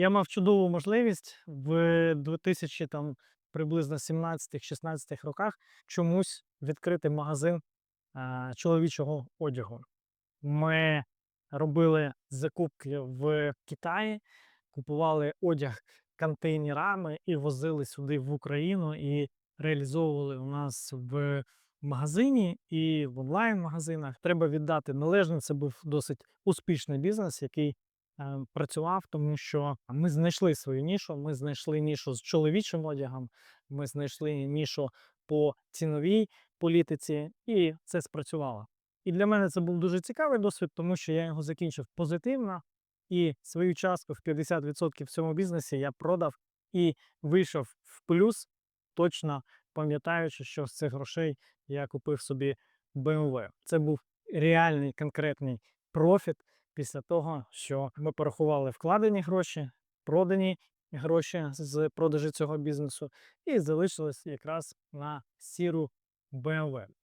Я мав чудову можливість в 2000 там приблизно 17-16 роках чомусь відкрити магазин а, чоловічого одягу. Ми робили закупки в Китаї, купували одяг контейнерами і возили сюди в Україну і реалізовували у нас в магазині і в онлайн-магазинах. Треба віддати належне. Це був досить успішний бізнес, який працював, тому що ми знайшли свою нішу. Ми знайшли нішу з чоловічим одягом, ми знайшли нішу по ціновій політиці, і це спрацювало. І для мене це був дуже цікавий досвід, тому що я його закінчив позитивно, і свою частку в 50% в цьому бізнесі я продав і вийшов в плюс, точно пам'ятаючи, що з цих грошей я купив собі BMW. Це був реальний конкретний профіт після того, що ми порахували вкладені гроші, продані гроші з продажу цього бізнесу, і залишилось якраз на сіру BMW.